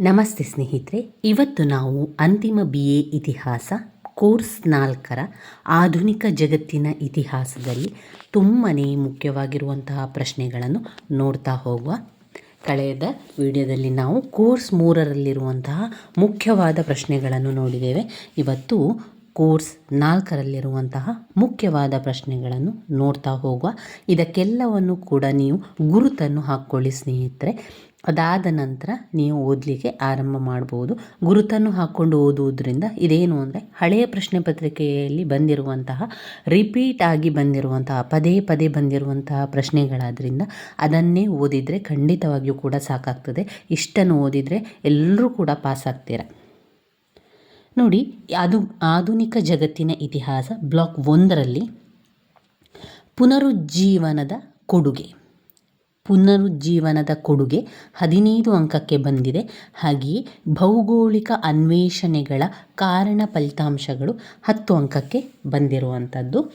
ನಮಸ್ತೆ ಸ್ನೇಹಿತರೆ, ಇವತ್ತು ನಾವು ಅಂತಿಮ ಬಿ ಎ ಇತಿಹಾಸ, ಕೋರ್ಸ್ ನಾಲ್ಕರ ಆಧುನಿಕ ಜಗತ್ತಿನ ಇತಿಹಾಸದಲ್ಲಿ ತುಂಬಾ ಮುಖ್ಯವಾಗಿರುವಂತಹ ಪ್ರಶ್ನೆಗಳನ್ನು ನೋಡ್ತಾ ಹೋಗುವ ಕಳೆದ ವಿಡಿಯೋದಲ್ಲಿ ನಾವು ಕೋರ್ಸ್ ಮೂರರಲ್ಲಿರುವಂತಹ ಮುಖ್ಯವಾದ ಪ್ರಶ್ನೆಗಳನ್ನು ನೋಡಿದ್ದೇವೆ. ಇವತ್ತು ಕೋರ್ಸ್ ನಾಲ್ಕರಲ್ಲಿರುವಂತಹ ಮುಖ್ಯವಾದ ಪ್ರಶ್ನೆಗಳನ್ನು ನೋಡ್ತಾ ಹೋಗುವ. ಇದಕ್ಕೆಲ್ಲವನ್ನು ಕೂಡ ನೀವು ಗುರುತನ್ನು ಹಾಕ್ಕೊಳ್ಳಿ ಸ್ನೇಹಿತರೆ. ಅದಾದ ನಂತರ ನೀವು ಓದಲಿಕ್ಕೆ ಆರಂಭ ಮಾಡ್ಬೋದು. ಗುರುತನ್ನು ಹಾಕ್ಕೊಂಡು ಓದುವುದರಿಂದ ಇದೇನು ಅಂದರೆ ಹಳೆಯ ಪ್ರಶ್ನೆ ಪತ್ರಿಕೆಯಲ್ಲಿ ಬಂದಿರುವಂತಹ ರಿಪೀಟ್ ಆಗಿ ಬಂದಿರುವಂತಹ, ಪದೇ ಪದೇ ಬಂದಿರುವಂತಹ ಪ್ರಶ್ನೆಗಳಾದ್ದರಿಂದ ಅದನ್ನೇ ಓದಿದರೆ ಖಂಡಿತವಾಗಿಯೂ ಕೂಡ ಸಾಕಾಗ್ತದೆ. ಇಷ್ಟನ್ನು ಓದಿದರೆ ಎಲ್ಲರೂ ಕೂಡ ಪಾಸ್ ಆಗ್ತೀರ. ನೋಡಿ, ಅದು ಆಧುನಿಕ ಜಗತ್ತಿನ ಇತಿಹಾಸ ಬ್ಲಾಕ್ ಒಂದರಲ್ಲಿ ಪುನರುಜ್ಜೀವನದ ಕೊಡುಗೆ. ಪುನರುಜ್ಜೀವನದ ಕೊಡುಗೆ ಹದಿನೈದು ಅಂಕಕ್ಕೆ ಬಂದಿದೆ. ಹಾಗೆಯೇ ಭೌಗೋಳಿಕ ಅನ್ವೇಷಣೆಗಳ ಕಾರಣ ಫಲಿತಾಂಶಗಳು ಹತ್ತು ಅಂಕಕ್ಕೆ ಬಂದಿರುವಂಥದ್ದು.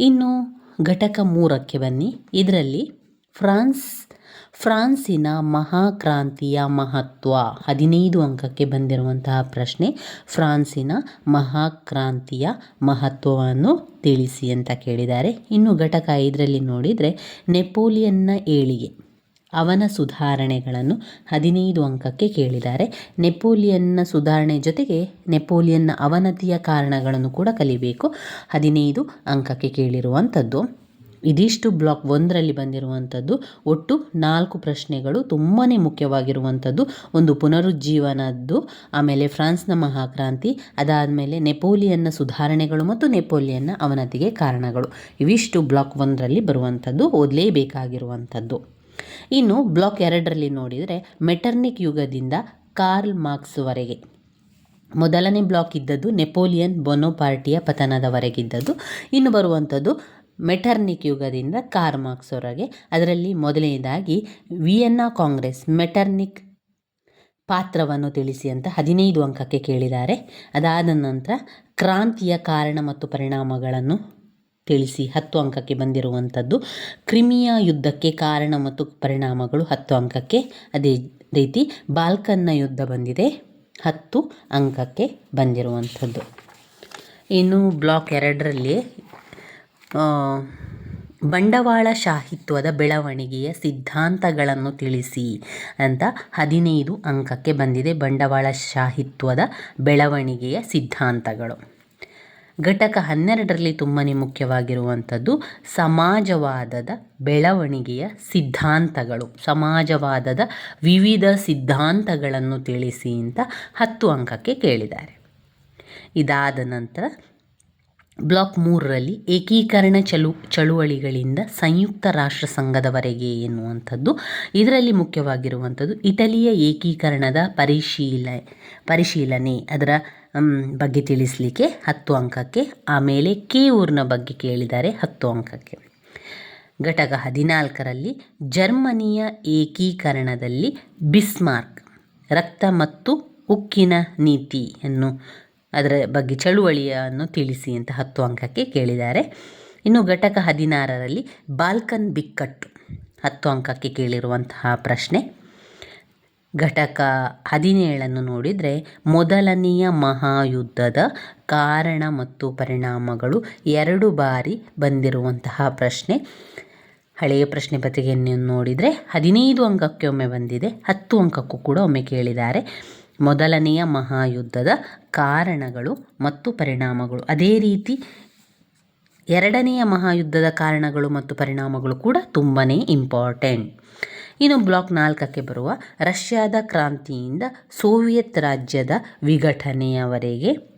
ಇನ್ನು ಘಟಕ ಮೂರಕ್ಕೆ ಬನ್ನಿ. ಇದರಲ್ಲಿ ಫ್ರಾನ್ಸ್, ಫ್ರಾನ್ಸಿನ ಮಹಾಕ್ರಾಂತಿಯ ಮಹತ್ವ. ಹದಿನೈದು ಅಂಕಕ್ಕೆ ಬಂದಿರುವಂತಹ ಪ್ರಶ್ನೆ, ಫ್ರಾನ್ಸಿನ ಮಹಾಕ್ರಾಂತಿಯ ಮಹತ್ವವನ್ನು ತಿಳಿಸಿ ಅಂತ ಕೇಳಿದ್ದಾರೆ. ಇನ್ನು ಘಟಕ ಐದರಲ್ಲಿ ನೋಡಿದರೆ, ನೆಪೋಲಿಯನ್ನ ಏಳಿಗೆ, ಅವನ ಸುಧಾರಣೆಗಳನ್ನು ಹದಿನೈದು ಅಂಕಕ್ಕೆ ಕೇಳಿದ್ದಾರೆ. ನೆಪೋಲಿಯನ್ನ ಸುಧಾರಣೆ ಜೊತೆಗೆ ನೆಪೋಲಿಯನ್ನ ಅವನತಿಯ ಕಾರಣಗಳನ್ನು ಕೂಡ ಕಲಿಬೇಕು. ಹದಿನೈದು ಅಂಕಕ್ಕೆ ಕೇಳಿರುವಂಥದ್ದು ಇದಿಷ್ಟು ಬ್ಲಾಕ್ ಒಂದರಲ್ಲಿ ಬಂದಿರುವಂಥದ್ದು ಒಟ್ಟು ನಾಲ್ಕು ಪ್ರಶ್ನೆಗಳು ತುಂಬಾ ಮುಖ್ಯವಾಗಿರುವಂಥದ್ದು. ಒಂದು ಪುನರುಜ್ಜೀವನದ್ದು, ಆಮೇಲೆ ಫ್ರಾನ್ಸ್ನ ಮಹಾಕ್ರಾಂತಿ, ಅದಾದಮೇಲೆ ನೆಪೋಲಿಯನ್ನ ಸುಧಾರಣೆಗಳು ಮತ್ತು ನೆಪೋಲಿಯನ್ನ ಅವನತಿಗೆ ಕಾರಣಗಳು. ಇವಿಷ್ಟು ಬ್ಲಾಕ್ ಒಂದರಲ್ಲಿ ಬರುವಂಥದ್ದು, ಓದಲೇಬೇಕಾಗಿರುವಂಥದ್ದು. ಇನ್ನು ಬ್ಲಾಕ್ ಎರಡರಲ್ಲಿ ನೋಡಿದರೆ ಮೆಟರ್ನಿಕ್ ಯುಗದಿಂದ ಕಾರ್ಲ್ ಮಾರ್ಕ್ಸ್ವರೆಗೆ ಮೊದಲನೇ ಬ್ಲಾಕ್ ಇದ್ದದ್ದು ನೆಪೋಲಿಯನ್ ಬೊನೋಪಾರ್ಟಿಯ ಪತನದವರೆಗಿದ್ದದ್ದು ಇನ್ನು ಬರುವಂಥದ್ದು ಮೆಟರ್ನಿಕ್ ಯುಗದಿಂದ ಕಾರ್ ಮಾರ್ಕ್ಸ್ವರೆಗೆ ಅದರಲ್ಲಿ ಮೊದಲನೇದಾಗಿ ವಿಯೆನ್ನಾ ಕಾಂಗ್ರೆಸ್ ಮೆಟರ್ನಿಕ್ ಪಾತ್ರವನ್ನು ತಿಳಿಸಿ ಅಂತ ಹದಿನೈದು ಅಂಕಕ್ಕೆ ಕೇಳಿದ್ದಾರೆ. ಅದಾದ ನಂತರ ಕ್ರಾಂತಿಯ ಕಾರಣ ಮತ್ತು ಪರಿಣಾಮಗಳನ್ನು ತಿಳಿಸಿ ಹತ್ತು ಅಂಕಕ್ಕೆ ಬಂದಿರುವಂಥದ್ದು. ಕ್ರಿಮಿಯಾ ಯುದ್ಧಕ್ಕೆ ಕಾರಣ ಮತ್ತು ಪರಿಣಾಮಗಳು ಹತ್ತು ಅಂಕಕ್ಕೆ. ಅದೇ ರೀತಿ ಬಾಲ್ಕನ್ನ ಯುದ್ಧ ಬಂದಿದೆ, ಹತ್ತು ಅಂಕಕ್ಕೆ ಬಂದಿರುವಂಥದ್ದು. ಇನ್ನು ಬ್ಲಾಕ್ ಎರಡರಲ್ಲಿ ಬಂಡವಾಳಶಾಹಿತ್ವದ ಬೆಳವಣಿಗೆಯ ಸಿದ್ಧಾಂತಗಳನ್ನು ತಿಳಿಸಿ ಅಂತ ಹದಿನೈದು ಅಂಕಕ್ಕೆ ಬಂದಿದೆ ಬಂಡವಾಳಶಾಹಿತ್ವದ ಬೆಳವಣಿಗೆಯ ಸಿದ್ಧಾಂತಗಳು. ಘಟಕ ಹನ್ನೆರಡರಲ್ಲಿ ತುಂಬಾ ಮುಖ್ಯವಾಗಿರುವಂಥದ್ದು ಸಮಾಜವಾದದ ಬೆಳವಣಿಗೆಯ ಸಿದ್ಧಾಂತಗಳು. ಸಮಾಜವಾದದ ವಿವಿಧ ಸಿದ್ಧಾಂತಗಳನ್ನು ತಿಳಿಸಿ ಅಂತ ಹತ್ತು ಅಂಕಕ್ಕೆ ಕೇಳಿದ್ದಾರೆ. ಇದಾದ ನಂತರ ಬ್ಲಾಕ್ ಮೂರರಲ್ಲಿ ಏಕೀಕರಣ ಚಲು, ಚಳುವಳಿಗಳಿಂದ ಸಂಯುಕ್ತ ರಾಷ್ಟ್ರ ಸಂಘದವರೆಗೆ ಎನ್ನುವಂಥದ್ದು. ಇದರಲ್ಲಿ ಮುಖ್ಯವಾಗಿರುವಂಥದ್ದು ಇಟಲಿಯ ಏಕೀಕರಣದ ಪರಿಶೀಲ, ಪರಿಶೀಲನೆ. ಅದರ ಬಗ್ಗೆ ತಿಳಿಸಲಿಕ್ಕೆ ಹತ್ತು ಅಂಕಕ್ಕೆ, ಆಮೇಲೆ ಕೆ ಊರ್ನ ಬಗ್ಗೆ ಕೇಳಿದ್ದಾರೆ ಹತ್ತು ಅಂಕಕ್ಕೆ. ಘಟಕ ಹದಿನಾಲ್ಕರಲ್ಲಿ ಜರ್ಮನಿಯ ಏಕೀಕರಣದಲ್ಲಿ ಬಿಸ್ಮಾರ್ಕ್, ರಕ್ತ ಮತ್ತು ಉಕ್ಕಿನ ನೀತಿಯನ್ನು ಅದರ ಬಗ್ಗೆ ಚಳುವಳಿಯನ್ನು ತಿಳಿಸಿ ಅಂತ ಹತ್ತು ಅಂಕಕ್ಕೆ ಕೇಳಿದ್ದಾರೆ. ಇನ್ನು ಘಟಕ ಹದಿನಾರರಲ್ಲಿ ಬಾಲ್ಕನ್ ಬಿಕ್ಕಟ್ಟು ಹತ್ತು ಅಂಕಕ್ಕೆ ಕೇಳಿರುವಂತಹ ಪ್ರಶ್ನೆ. ಘಟಕ ಹದಿನೇಳನ್ನು ನೋಡಿದರೆ ಮೊದಲನೆಯ ಮಹಾಯುದ್ಧದ ಕಾರಣ ಮತ್ತು ಪರಿಣಾಮಗಳು ಎರಡು ಬಾರಿ ಬಂದಿರುವಂತಹ ಪ್ರಶ್ನೆ. ಹಳೆಯ ಪ್ರಶ್ನೆ ಪತ್ರಿಕೆಯನ್ನು ನೋಡಿದರೆ ಹದಿನೈದು ಅಂಕಕ್ಕೆ ಒಮ್ಮೆ ಬಂದಿದೆ, ಹತ್ತು ಅಂಕಕ್ಕೂ ಕೂಡ ಒಮ್ಮೆ ಕೇಳಿದ್ದಾರೆ. ಮೊದಲನೆಯ ಮಹಾಯುದ್ಧದ ಕಾರಣಗಳು ಮತ್ತು ಪರಿಣಾಮಗಳು. ಅದೇ ರೀತಿ ಎರಡನೆಯ ಮಹಾಯುದ್ಧದ ಕಾರಣಗಳು ಮತ್ತು ಪರಿಣಾಮಗಳು ಕೂಡ ತುಂಬಾ ಇಂಪಾರ್ಟೆಂಟ್ ಇನ್ನು ಬ್ಲಾಕ್ ನಾಲ್ಕಕ್ಕೆ ಬರುವ ರಷ್ಯಾದ ಕ್ರಾಂತಿಯಿಂದ ಸೋವಿಯತ್ ರಾಜ್ಯದ ವಿಘಟನೆಯವರೆಗೆ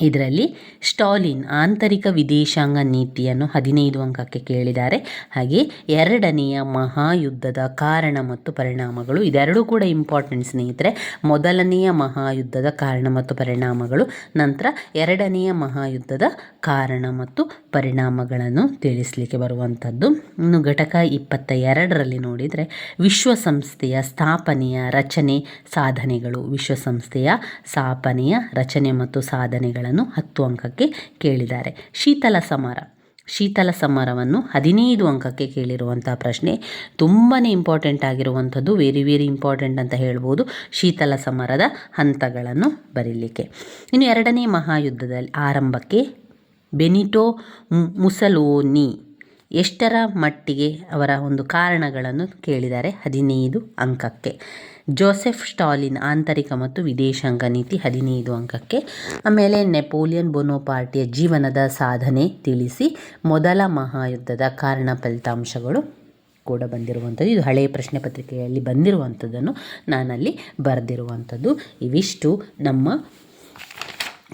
ಇದರಲ್ಲಿ ಸ್ಟಾಲಿನ್ ಆಂತರಿಕ ವಿದೇಶಾಂಗ ನೀತಿಯನ್ನು ಹದಿನೈದು ಅಂಕಕ್ಕೆ ಕೇಳಿದ್ದಾರೆ. ಹಾಗೆ ಎರಡನೆಯ ಮಹಾಯುದ್ಧದ ಕಾರಣ ಮತ್ತು ಪರಿಣಾಮಗಳು ಇದೆರಡೂ ಕೂಡ ಇಂಪಾರ್ಟೆಂಟ್ ಸ್ನೇಹಿತರೆ. ಮೊದಲನೆಯ ಮಹಾಯುದ್ಧದ ಕಾರಣ ಮತ್ತು ಪರಿಣಾಮಗಳು, ನಂತರ ಎರಡನೆಯ ಮಹಾಯುದ್ಧದ ಕಾರಣ ಮತ್ತು ಪರಿಣಾಮಗಳನ್ನು ತಿಳಿಸಲಿಕ್ಕೆ ಬರುವಂಥದ್ದು. ಇನ್ನು ಘಟಕ ಇಪ್ಪತ್ತ ಎರಡರಲ್ಲಿ ನೋಡಿದರೆ ವಿಶ್ವಸಂಸ್ಥೆಯ ಸ್ಥಾಪನೆಯ ರಚನೆ ಸಾಧನೆಗಳು. ವಿಶ್ವಸಂಸ್ಥೆಯ ಸ್ಥಾಪನೆಯ ರಚನೆ ಮತ್ತು ಸಾಧನೆಗಳು ಹತ್ತು ಅಂಕಕ್ಕೆ ಕೇಳಿದ್ದಾರೆ. ಶೀತಲ ಸಮರ. ಶೀತಲ ಸಮರವನ್ನು ಹದಿನೈದು ಅಂಕಕ್ಕೆ ಕೇಳಿರುವಂಥ ಪ್ರಶ್ನೆ ತುಂಬಾ ಇಂಪಾರ್ಟೆಂಟ್ ಆಗಿರುವಂಥದ್ದು ವೆರಿ ವೆರಿ ಇಂಪಾರ್ಟೆಂಟ್ ಅಂತ ಹೇಳ್ಬೋದು ಶೀತಲ ಸಮರದ ಹಂತಗಳನ್ನು ಬರೀಲಿಕ್ಕೆ. ಇನ್ನು ಎರಡನೇ ಮಹಾಯುದ್ಧದಲ್ಲಿ ಆರಂಭಕ್ಕೆ ಬೆನಿಟೋ ಮುಸಲೋನಿ ಎಷ್ಟರ ಮಟ್ಟಿಗೆ ಅವರ ಒಂದು ಕಾರಣಗಳನ್ನು ಕೇಳಿದ್ದಾರೆ ಹದಿನೈದು ಅಂಕಕ್ಕೆ. ಜೋಸೆಫ್ ಸ್ಟಾಲಿನ್ ಆಂತರಿಕ ಮತ್ತು ವಿದೇಶಾಂಗ ನೀತಿ ಹದಿನೈದು ಅಂಕಕ್ಕೆ. ಆಮೇಲೆ ನೆಪೋಲಿಯನ್ ಬೊನೋಪಾರ್ಟಿಯ ಜೀವನದ ಸಾಧನೆ ತಿಳಿಸಿ ಮೊದಲ ಮಹಾಯುದ್ಧದ ಕಾರಣ ಫಲಿತಾಂಶಗಳು ಕೂಡ ಬಂದಿರುವಂಥದ್ದು. ಇದು ಹಳೆಯ ಪ್ರಶ್ನೆ ಪತ್ರಿಕೆಯಲ್ಲಿ ಬಂದಿರುವಂಥದ್ದನ್ನು ನಾನಲ್ಲಿ ಬರೆದಿರುವಂಥದ್ದು. ಇವಿಷ್ಟು ನಮ್ಮ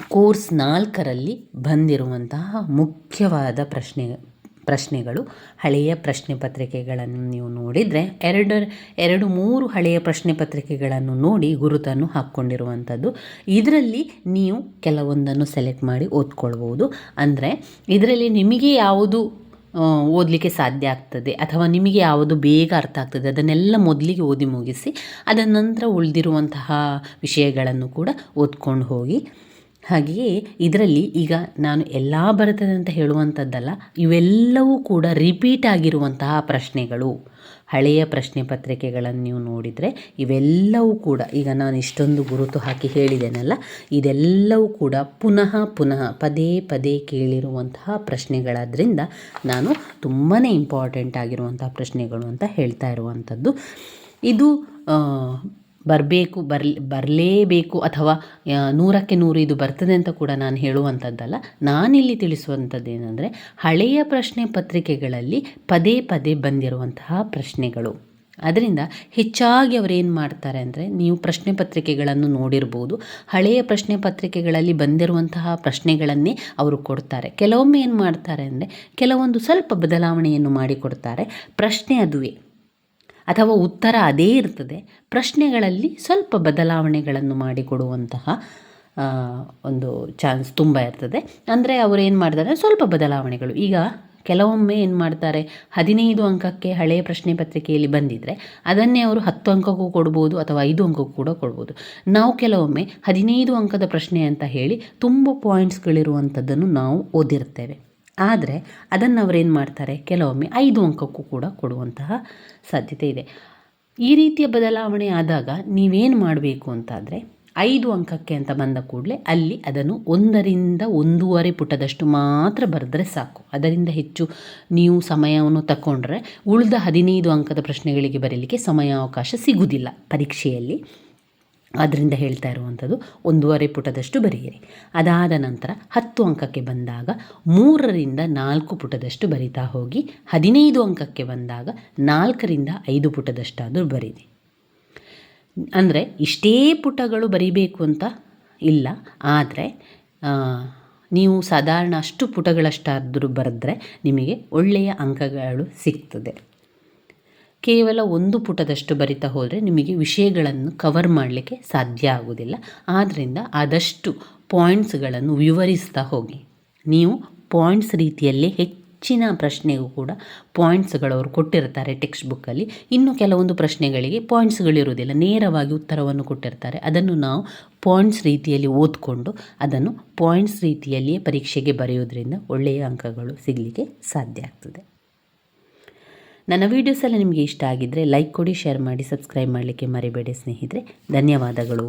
ಕೋರ್ಸ್ ನಾಲ್ಕರಲ್ಲಿ ಬಂದಿರುವಂತಹ ಮುಖ್ಯವಾದ ಪ್ರಶ್ನೆ ಪ್ರಶ್ನೆಗಳು, ಹಳೆಯ ಪ್ರಶ್ನೆ ಪತ್ರಿಕೆಗಳನ್ನು ನೀವು ನೋಡಿದರೆ ಎರಡು ಎರಡು, ಮೂರು ಹಳೆಯ ಪ್ರಶ್ನೆ ಪತ್ರಿಕೆಗಳನ್ನು ನೋಡಿ ಗುರುತನ್ನು ಹಾಕ್ಕೊಂಡಿರುವಂಥದ್ದು. ಇದರಲ್ಲಿ ನೀವು ಕೆಲವೊಂದನ್ನು ಸೆಲೆಕ್ಟ್ ಮಾಡಿ ಓದ್ಕೊಳ್ಬೋದು. ಅಂದರೆ ಇದರಲ್ಲಿ ನಿಮಗೆ ಯಾವುದು ಓದಲಿಕ್ಕೆ ಸಾಧ್ಯ ಆಗ್ತದೆ ಅಥವಾ ನಿಮಗೆ ಯಾವುದು ಬೇಗ ಅರ್ಥ ಆಗ್ತದೆ ಅದನ್ನೆಲ್ಲ ಮೊದಲಿಗೆ ಓದಿ ಮುಗಿಸಿ, ಅದರ ನಂತರ ಉಳಿದಿರುವಂತಹ ವಿಷಯಗಳನ್ನು ಕೂಡ ಓದ್ಕೊಂಡು ಹೋಗಿ. ಹಾಗೆಯೇ ಇದರಲ್ಲಿ ಈಗ ನಾನು ಎಲ್ಲ ಬರ್ತದೆ ಅಂತ ಹೇಳುವಂಥದ್ದಲ್ಲ, ಇವೆಲ್ಲವೂ ಕೂಡ ರಿಪೀಟ್ ಆಗಿರುವಂತಹ ಪ್ರಶ್ನೆಗಳು. ಹಳೆಯ ಪ್ರಶ್ನೆ ಪತ್ರಿಕೆಗಳನ್ನು ನೀವು ನೋಡಿದರೆ ಇವೆಲ್ಲವೂ ಕೂಡ, ಈಗ ನಾನು ಇಷ್ಟೊಂದು ಗುರುತು ಹಾಕಿ ಹೇಳಿದ್ದೇನಲ್ಲ ಇದೆಲ್ಲವೂ ಕೂಡ ಪುನಃ ಪುನಃ ಪದೇ ಪದೇ ಕೇಳಿರುವಂತಹ ಪ್ರಶ್ನೆಗಳಾದ್ದರಿಂದ ನಾನು ತುಂಬಾ ಇಂಪಾರ್ಟೆಂಟ್ ಆಗಿರುವಂತಹ ಪ್ರಶ್ನೆಗಳು ಅಂತ ಹೇಳ್ತಾ ಇರುವಂಥದ್ದು. ಇದು ಬರಬೇಕು, ಬರ್ಲಿ, ಬರಲೇಬೇಕು ಅಥವಾ ನೂರಕ್ಕೆ ನೂರು ಇದು ಬರ್ತದೆ ಅಂತ ಕೂಡ ನಾನು ಹೇಳುವಂಥದ್ದಲ್ಲ. ನಾನಿಲ್ಲಿ ತಿಳಿಸುವಂಥದ್ದು ಏನಂದರೆ, ಹಳೆಯ ಪ್ರಶ್ನೆ ಪತ್ರಿಕೆಗಳಲ್ಲಿ ಪದೇ ಪದೇ ಬಂದಿರುವಂತಹ ಪ್ರಶ್ನೆಗಳು. ಅದರಿಂದ ಹೆಚ್ಚಾಗಿ ಅವರೇನು ಮಾಡ್ತಾರೆ ಅಂದರೆ, ನೀವು ಪ್ರಶ್ನೆ ಪತ್ರಿಕೆಗಳನ್ನು ನೋಡಿರ್ಬೋದು. ಹಳೆಯ ಪ್ರಶ್ನೆ ಪತ್ರಿಕೆಗಳಲ್ಲಿ ಬಂದಿರುವಂತಹ ಪ್ರಶ್ನೆಗಳನ್ನೇ ಅವರು ಕೊಡ್ತಾರೆ. ಕೆಲವೊಮ್ಮೆ ಏನು ಮಾಡ್ತಾರೆ ಅಂದರೆ, ಕೆಲವೊಂದು ಸ್ವಲ್ಪ ಬದಲಾವಣೆಯನ್ನು ಮಾಡಿಕೊಡ್ತಾರೆ. ಪ್ರಶ್ನೆ ಅದುವೇ. ಅಥವಾ ಉತ್ತರ ಅದೇ ಇರ್ತದೆ. ಪ್ರಶ್ನೆಗಳಲ್ಲಿ ಸ್ವಲ್ಪ ಬದಲಾವಣೆಗಳನ್ನು ಮಾಡಿಕೊಡುವಂತಹ ಒಂದು ಚಾನ್ಸ್ ತುಂಬ ಇರ್ತದೆ. ಅಂದರೆ ಅವರು ಏನು ಮಾಡ್ತಾರೆ? ಸ್ವಲ್ಪ ಬದಲಾವಣೆಗಳು. ಈಗ ಕೆಲವೊಮ್ಮೆ ಏನು ಮಾಡ್ತಾರೆ? ಹದಿನೈದು ಅಂಕಕ್ಕೆ ಹಳೆಯ ಪ್ರಶ್ನೆ ಪತ್ರಿಕೆಯಲ್ಲಿ ಬಂದಿದ್ದರೆ ಅದನ್ನೇ ಅವರು ಹತ್ತು ಅಂಕಕ್ಕೂ ಕೊಡ್ಬೋದು ಅಥವಾ ಐದು ಅಂಕಕ್ಕೂ ಕೂಡ ಕೊಡ್ಬೋದು. ನಾವು ಕೆಲವೊಮ್ಮೆ ಹದಿನೈದು ಅಂಕದ ಪ್ರಶ್ನೆ ಅಂತ ಹೇಳಿ ತುಂಬ ಪಾಯಿಂಟ್ಸ್ಗಳಿರುವಂಥದ್ದನ್ನು ನಾವು ಓದಿರ್ತೇವೆ. ಆದರೆ ಅದನ್ನು ಅವರೇನು ಮಾಡ್ತಾರೆ? ಕೆಲವೊಮ್ಮೆ ಐದು ಅಂಕಕ್ಕೂ ಕೂಡ ಕೊಡುವಂತಹ ಸಾಧ್ಯತೆ ಇದೆ. ಈ ರೀತಿಯ ಬದಲಾವಣೆ ಆದಾಗ ನೀವೇನು ಮಾಡಬೇಕು ಅಂತಾದರೆ ಐದು ಅಂಕಕ್ಕೆ ಅಂತ ಬಂದ ಕೂಡಲೇ ಅಲ್ಲಿ ಅದನ್ನು ಒಂದರಿಂದ ಒಂದೂವರೆ ಪುಟದಷ್ಟು ಮಾತ್ರ ಬರೆದ್ರೆ ಸಾಕು. ಅದರಿಂದ ಹೆಚ್ಚು ನೀವು ಸಮಯವನ್ನು ತಗೊಂಡ್ರೆ ಉಳಿದ ಹದಿನೈದು ಅಂಕದ ಪ್ರಶ್ನೆಗಳಿಗೆ ಬರೀಲಿಕ್ಕೆ ಸಮಯಾವಕಾಶ ಸಿಗುವುದಿಲ್ಲ ಪರೀಕ್ಷೆಯಲ್ಲಿ. ಆದ್ದರಿಂದ ಹೇಳ್ತಾ ಇರುವಂಥದ್ದು ಒಂದೂವರೆ ಪುಟದಷ್ಟು ಬರೆಯಿರಿ. ಅದಾದ ನಂತರ ಹತ್ತು ಅಂಕಕ್ಕೆ ಬಂದಾಗ ಮೂರರಿಂದ ನಾಲ್ಕು ಪುಟದಷ್ಟು ಬರಿತಾ ಹೋಗಿ ಹದಿನೈದು ಅಂಕಕ್ಕೆ ಬಂದಾಗ ನಾಲ್ಕರಿಂದ ಐದು ಪುಟದಷ್ಟಾದರೂ ಬರೀರಿ. ಅಂದರೆ ಇಷ್ಟೇ ಪುಟಗಳು ಬರಿಬೇಕು ಅಂತ ಇಲ್ಲ, ಆದರೆ ನೀವು ಸಾಧಾರಣ ಅಷ್ಟು ಪುಟಗಳಷ್ಟಾದರೂ ಬರೆದ್ರೆ ನಿಮಗೆ ಒಳ್ಳೆಯ ಅಂಕಗಳು ಸಿಗ್ತದೆ. ಕೇವಲ ಒಂದು ಪುಟದಷ್ಟು ಬರಿತಾ ಹೋದರೆ ನಿಮಗೆ ವಿಷಯಗಳನ್ನು ಕವರ್ ಮಾಡಲಿಕ್ಕೆ ಸಾಧ್ಯ ಆಗೋದಿಲ್ಲ ಆದ್ದರಿಂದ ಆದಷ್ಟು ಪಾಯಿಂಟ್ಸ್ಗಳನ್ನು ವಿವರಿಸ್ತಾ ಹೋಗಿ. ನೀವು ಪಾಯಿಂಟ್ಸ್ ರೀತಿಯಲ್ಲಿ ಹೆಚ್ಚಿನ ಪ್ರಶ್ನೆಗೂ ಕೂಡ ಪಾಯಿಂಟ್ಸ್ಗಳವರು ಕೊಟ್ಟಿರ್ತಾರೆ ಟೆಕ್ಸ್ಟ್ ಬುಕ್ಕಲ್ಲಿ ಇನ್ನು ಕೆಲವೊಂದು ಪ್ರಶ್ನೆಗಳಿಗೆ ಪಾಯಿಂಟ್ಸ್ಗಳಿರುವುದಿಲ್ಲ ನೇರವಾಗಿ ಉತ್ತರವನ್ನು ಕೊಟ್ಟಿರ್ತಾರೆ. ಅದನ್ನು ನಾವು ಪಾಯಿಂಟ್ಸ್ ರೀತಿಯಲ್ಲಿ ಓದ್ಕೊಂಡು ಅದನ್ನು ಪಾಯಿಂಟ್ಸ್ ರೀತಿಯಲ್ಲಿಯೇ ಪರೀಕ್ಷೆಗೆ ಬರೆಯೋದ್ರಿಂದ ಒಳ್ಳೆಯ ಅಂಕಗಳು ಸಿಗಲಿಕ್ಕೆ ಸಾಧ್ಯ ಆಗ್ತದೆ. ನನ್ನ ವೀಡಿಯೋಸ್ ಎಲ್ಲ ನಿಮಗೆ ಇಷ್ಟ ಆಗಿದ್ದರೆ ಲೈಕ್ ಕೊಡಿ ಶೇರ್ ಮಾಡಿ ಸಬ್ಸ್ಕ್ರೈಬ್ ಮಾಡಲಿಕ್ಕೆ ಮರಿಬೇಡಿ ಸ್ನೇಹಿತರೆ. ಧನ್ಯವಾದಗಳು.